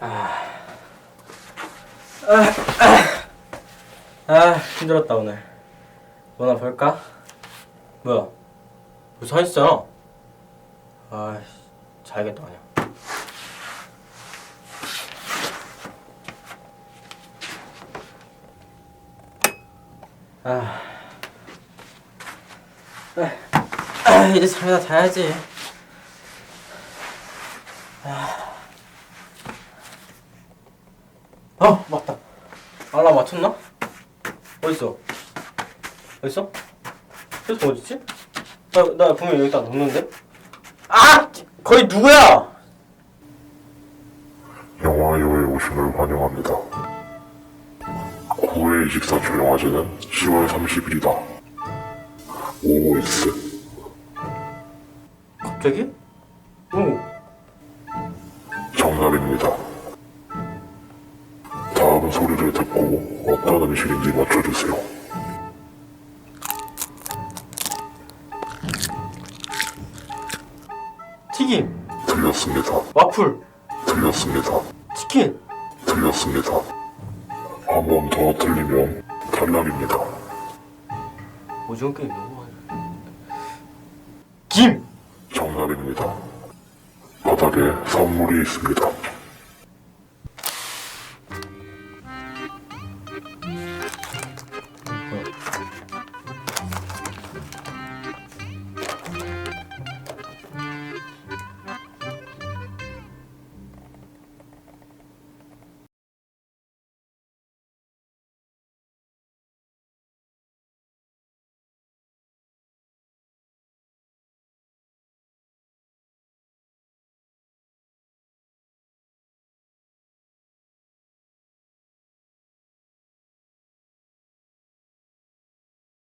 아. 힘들었다 오늘. 뭐나 볼까? 뭐야? 뭐 사있잖아 아 자야겠다 그냥. 아, 아, 아 이제 잠이나 자야지. 아, 어 맞다 알람 맞췄나? 어딨어? 어딨어? 휴대폰 어딨지? 나, 나 분명 여기다 놓는데? 아! 거의 누구야? 영화요에 오심을 환영합니다. 9회 24초 영화제는 10월 30일이다. OS 갑자기? 오 정답입니다. 소리를 듣고 어떤 음식인지 맞춰주세요. 튀김 틀렸습니다. 와플 틀렸습니다. 치킨 틀렸습니다. 한 번 더 틀리면 탈락입니다. 오징어 게임 너무 많이 김! 정답입니다. 바닥에 선물이 있습니다.